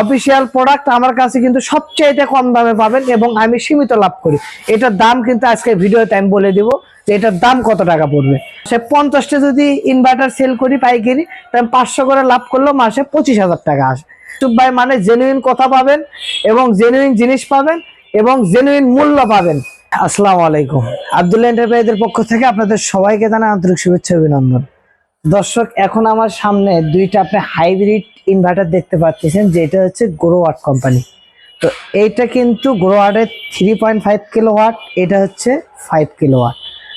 Official product আমার কাছে কিন্তু সবচেয়ে কম দামে পাবেন এবং আমি সীমিত লাভ করি। এটার দাম কিন্তু আজকে ভিডিওতে আমি বলে দিব যে এটার দাম কত টাকা পড়বে। সে পঞ্চাশটা যদি ইনভার্টার সেল করি পাইকারি তাহলে পাঁচশো করে লাভ করলেও মাসে পঁচিশ হাজার টাকা আসে। ইউটিউব ভাই মানে জেনুইন কথা পাবেন এবং জেনুইন জিনিস পাবেন এবং জেনুইন মূল্য পাবেন। আসসালামু আলাইকুম। আব্দুল্লাহ এন্টারপ্রাইজের পক্ষ থেকে আপনাদের সবাইকে জানাই আন্তরিক শুভেচ্ছা অভিনন্দন। দর্শক, এখন আমার সামনে দুইটা আপনি হাইব্রিড ইনভার্টার দেখতে পাচ্ছেন, যেটা হচ্ছে গ্রোয়াট কোম্পানি তো এইটা কিন্তু গ্রোয়াটের three point five kilowatt এটা হচ্ছে ফাইভ কিলো ওয়াট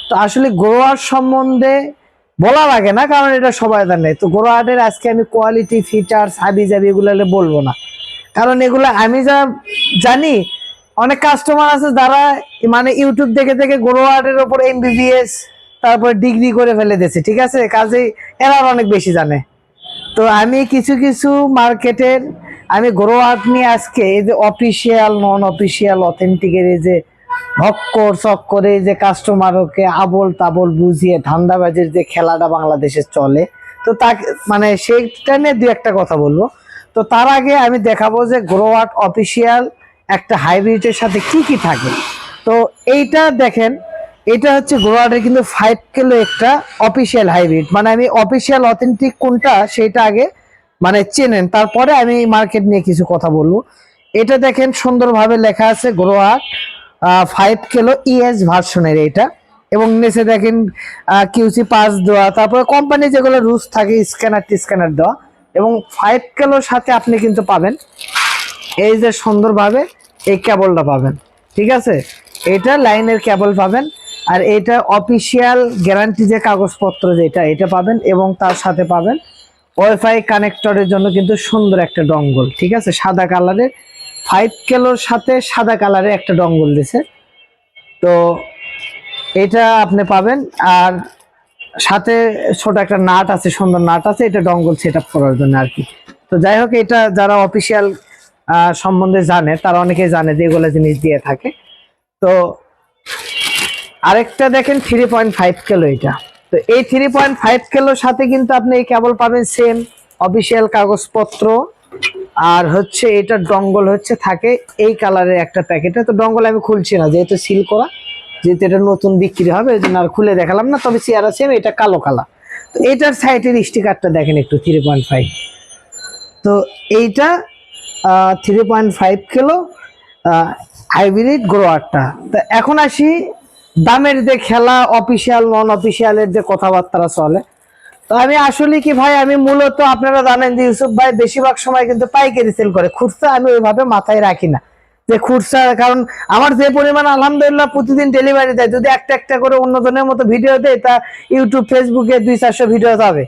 তো আসলে গ্রোয়ার সম্বন্ধে বলা লাগে না, কারণ এটা সবাই জানে তো গ্রোয়াটের আজকে আমি কোয়ালিটি ফিচার্স হাবি জাবি এগুলো বলব না। কারণ এগুলো আমি যা জানি, অনেক কাস্টমার আছে যারা মানে ইউটিউব দেখে দেখে গ্রোয়ার্ডের ওপর এমবিবিএস তারপর ডিগ্রি করে ফেলে দিয়েছে, ঠিক আছে? কাজেই এরা অনেক বেশি জানে। তো আমি কিছু কিছু মার্কেটের, আমি গ্রোয়ার্ড নিয়ে আজকে এই যে অফিসিয়াল নন অফিসিয়াল অথেন্টিকের এই যে ভক্কর চক্করে, এই যে কাস্টমারকে আবল তাবল বুঝিয়ে ধান্দাবাজির যে খেলাটা বাংলাদেশে চলে, তো তাকে মানে সেইটা নিয়ে দু একটা কথা বলব। তো তার আগে আমি দেখাবো যে গ্রোয়ার্ড অফিসিয়াল একটা হাইব্রিডের সাথে কি কি থাকে। তো এইটা দেখেন এটা হচ্ছে গ্রোয়ার্ডের কিন্তু ফাইভ কিলো একটা অফিসিয়াল হাইব্রিড মানে আমি অফিসিয়াল অথেন্টিক কোনটা সেটা আগে মানে চেনেন। তারপরে আমি মার্কেট নিয়ে কিছু কথা বলব। এটা দেখেন সুন্দরভাবে লেখা আছে গ্রোয়ার্ড ফাইভ কিলো ইএস ভার্সনের এটা। এবং নিচে দেখেন কিউসি পাস দেওয়া। তারপরে কোম্পানি যেগুলো রুলস থাকে স্ক্যানার স্ক্যানার দেওয়া। এবং ফাইভ কিলোর সাথে আপনি কিন্তু পাবেন। এই যে সুন্দরভাবে এই কেবলটা পাবেন। ঠিক আছে? এটা লাইনের কেবল পাবেন। আর এটা অফিসিয়াল গ্যারান্টি যে কাগজপত্র যেটা, এটা পাবেন এবং তার সাথে পাবেন ওয়াইফাই কানেক্টরের জন্য কিন্তু সুন্দর একটা ডঙ্গল ঠিক আছে? সাদা কালারের ফাইভ কিলোর সাথে সাদা কালারের একটা ডঙ্গল দিছে। তো এটা আপনি পাবেন। আর সাথে ছোট একটা নাট আছে, সুন্দর নাট আছে, এটা ডঙ্গল সেট করার জন্য আর কি। তো যাই হোক, এটা যারা অফিসিয়াল সম্বন্ধে জানে, তারা অনেকেই জানে যে এগুলো জিনিস দিয়ে থাকে। তো আরেকটা দেখেন থ্রি পয়েন্ট ফাইভ কিলো এটা। তো এই থ্রি পয়েন্ট ফাইভ কিলোর সাথে কিন্তু আপনি এই কেবল পাবেন সেম অফিসিয়াল কাগজপত্র। আর হচ্ছে এটা ডঙ্গল হচ্ছে, থাকে এই কালারের একটা প্যাকেটে তো ডঙ্গল আমি খুলছি না, যেহেতু সিল করা, যেহেতু এটা নতুন বিক্রি হবে, এই জন্য আর খুলে দেখালাম না, তবে চেয়ার সেম এটা কালো কালা তো এইটার সাইডের স্টিকারটা দেখেন একটু থ্রি পয়েন্ট ফাইভ তো এইটা three point five kilo hybrid গ্রোয়ারটা তো এখন আসি দামের যে খেলা অফিসিয়াল নন অফিসিয়ালের যে কথাবার্তা চলে। তো আমি আসলে কি ভাই, আমি মূলত আপনারা জানেন যে ইউসুফ ভাই বেশিরভাগ সময় কিন্তু পাইকারি সেল করে। খুচরা আমি ওইভাবে মাথায় রাখি না। যে খুচরা, কারণ আমার যে পরিমাণ আলহামদুলিল্লাহ প্রতিদিন ডেলিভারি দেয়, যদি একটা একটা করে অন্য অন্যজনের মতো ভিডিও দেয়, তা ইউটিউব ফেসবুকে দুই চারশো ভিডিও যাবে।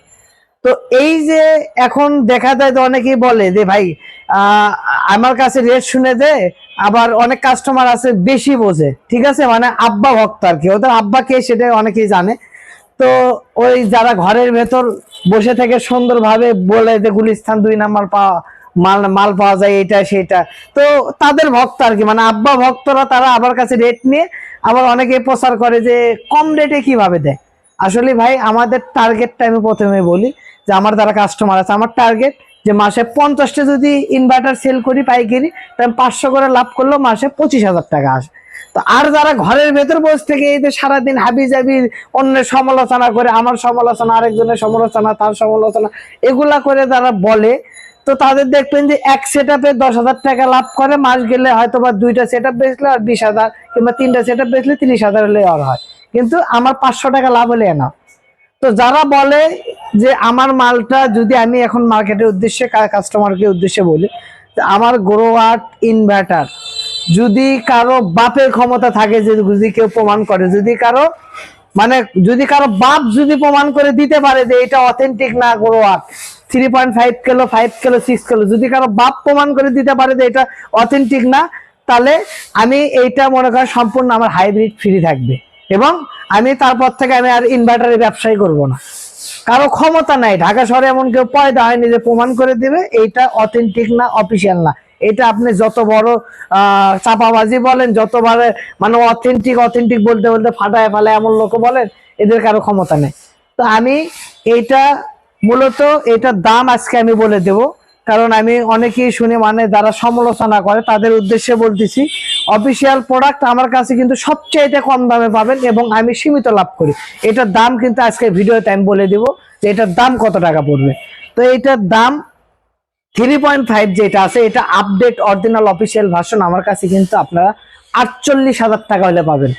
তো এই যে এখন দেখা যায় তো অনেকেই বলে যে ভাই আমার কাছে রেট শুনে দে, আবার অনেক কাস্টমার আছে বেশি বোঝে। ঠিক আছে? মানে আব্বা ভক্ত আর কি। ওদের আব্বা কে সেটা অনেকেই জানে। তো ওই যারা ঘরের ভেতর বসে থেকে সুন্দরভাবে বলে যে গুলিস্তান দুই নাম্বার পাওয়া, মাল মাল পাওয়া যায় এটা সেটা তো তাদের ভক্ত আর কি। মানে আব্বা ভক্তরা তারা আমার কাছে রেট নিয়ে আবার অনেকে প্রচার করে যে কম রেটে কীভাবে দেয়। আসলে ভাই, আমাদের টার্গেটটা আমি প্রথমে বলি যে আমার যারা কাস্টমার আছে, আমার টার্গেট যে মাসে পঞ্চাশটা যদি ইনভার্টার সেল করি পাইকারি তাহলে পাঁচশো করে লাভ করলেও মাসে পঁচিশ হাজার টাকা আসে। তো আর যারা ঘরের ভেতর বসে থেকে এই যে সারাদিন হাবি জাবি অন্যের সমালোচনা করে, আমার সমালোচনা, আরেকজনের সমালোচনা, তার সমালোচনা, এগুলা করে যারা বলে, তো তাদের দেখবেন যে এক সেট আপে দশ হাজার টাকা লাভ করে, মাস গেলে হয়তো বা দুইটা সেট আপ বেচলে আর বিশ হাজার কিংবা তিনটা সেট আপ বেচলে তিরিশ হাজার হলে আর হয়। কিন্তু আমার পাঁচশো টাকা লাভ হলে না। তো যারা বলে যে আমার মালটা যদি আমি এখন মার্কেটের উদ্দেশ্যে কাস্টমারকে উদ্দেশ্যে বলি আমার গ্রোয়াট ইনভার্টার যদি কারও বাপের ক্ষমতা থাকে যে যদি কেউ প্রমাণ করে, যদি কারও মানে যদি কারও বাপ যদি প্রমাণ করে দিতে পারে যে এটা অথেন্টিক না grow Growatt three point five kilo five kilo six kilo যদি কারও বাপ প্রমাণ করে দিতে পারে যে এটা অথেন্টিক না, তাহলে আমি এইটা মনে করেন সম্পূর্ণ আমার হাইব্রিড ফ্রি থাকবে। এবং আমি তারপর থেকে আমি আর ইনভার্টারের ব্যবসাই করব না। কারও ক্ষমতা নাই। ঢাকা শহরে এমন কেউ পয়দা হয়নি যে প্রমাণ করে দিবে এইটা অথেন্টিক না অফিসিয়াল না। এটা আপনি যত বড় আহ, চাপাবাজি বলেন যত যতবার মানে অথেন্টিক অথেন্টিক বলতে বলতে ফাটায় ফালায় এমন লোক বলেন এদের কারও ক্ষমতা নেই। তো আমি এইটা মূলত এটার দাম আজকে আমি বলে দেব। কারণ আমি অনেকেই শুনে মানে যারা সমালোচনা করে তাদের উদ্দেশ্যে বলতেছি অফিসিয়াল প্রোডাক্ট আমার কাছে কিন্তু সবচেয়ে কম দামে পাবেন এবং আমি সীমিত লাভ করি। এটার দাম কিন্তু আজকে ভিডিওতে আমি বলে দিব যে এটার দাম কত টাকা পড়বে। তো এটার দাম থ্রি পয়েন্ট ফাইভ যেটা আছে, এটা আপডেট অরিজিনাল অফিসিয়াল ভার্সন আমার কাছে কিন্তু আপনারা আটচল্লিশ হাজার টাকা হলে পাবেন।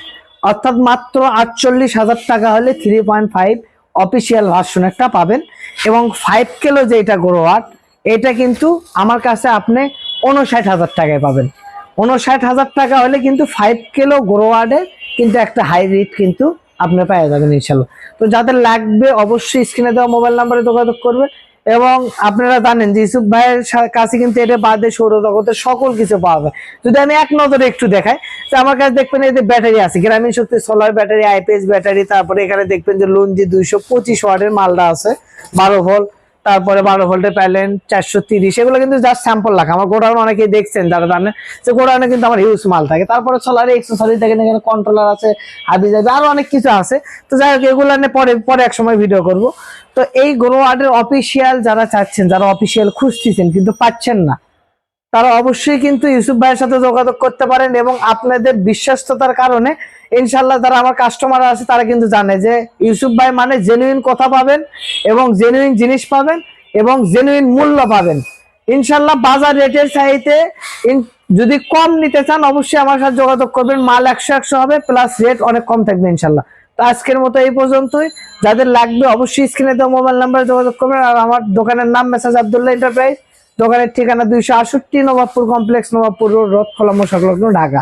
অর্থাৎ মাত্র আটচল্লিশ হাজার টাকা হলে three point five official version একটা পাবেন এবং ফাইভ কিলো যেটা গ্রোয়ার এটা কিন্তু আমার কাছে আপনি উনষাট হাজার টাকায় পাবেন। উনষাট হাজার টাকা হলে কিন্তু ফাইভ কিলো গ্রোয়ার্ডে কিন্তু একটা হাই হাইব্রিড কিন্তু আপনি পেয়ে যাবেন ইনশাল্লাহ তো যাদের লাগবে অবশ্যই স্ক্রিনে দেওয়া মোবাইল নাম্বারে যোগাযোগ করবে এবং আপনারা জানেন যে ইউসুফ ভাইয়ের কাছে কিন্তু এটা বাদে সৌরজগতের সকল কিছু পাওয়া যায়। যদি আমি এক নজরে একটু দেখাই, তো আমার কাছে দেখবেন এই যে ব্যাটারি আছে, Grameen Shakti solar battery IPS battery তারপরে এখানে দেখবেন যে লুঞ্জি দুইশো পঁচিশ ওয়ার্ডের মালটা আছে, বারো ভোল্ট তারপরে বারো ভোল্টের প্যালেন, চারশো তিরিশ, এগুলো কিন্তু জাস্ট স্যাম্পল রাখা। আমার গোডাউন অনেকেই দেখছেন, যারা জানেন যে গোডাউনে কিন্তু আমার ইউজ মাল থাকে। তারপরে সোলারে এক্সেসরি থেকে এখানে কন্ট্রোলার আছে হাবি যাবে আরও অনেক কিছু আছে। তো যাই হোক, এগুলো নিয়ে পরে পরে এক সময় ভিডিও করব। তো এই গ্রো আর্টের অফিসিয়াল যারা চাচ্ছেন, যারা অফিসিয়াল খুঁজতেছেন, কিন্তু পাচ্ছেন না। তারা অবশ্যই কিন্তু ইউসুফ ভাইয়ের সাথে যোগাযোগ করতে পারেন এবং আপনাদের বিশ্বস্ততার কারণে ইনশাল্লাহ যারা আমার কাস্টমার আছে, তারা কিন্তু জানে যে ইউসুফ ভাই মানে জেনুইন কথা পাবেন এবং জেনুইন জিনিস পাবেন এবং জেনুইন মূল্য পাবেন। ইনশাল্লাহ বাজার রেটের চাইতে যদি কম নিতে চান, অবশ্যই আমার সাথে যোগাযোগ করবেন। মাল একশো একশো হবে প্লাস রেট অনেক কম থাকবে ইনশাল্লাহ তো আজকের মতো এই পর্যন্তই। যাদের লাগবে, অবশ্যই স্ক্রিনে দেওয়া মোবাইল নাম্বারে যোগাযোগ করবেন। আর আমার দোকানের নাম মেসাজ আবদুল্লাহ এন্টারপ্রাইজ দোকানের ঠিকানা দুইশো আটষট্টি নবাবপুর কমপ্লেক্স নবাবপুর রোড রথ খোলামো সংলগ্ন ঢাকা।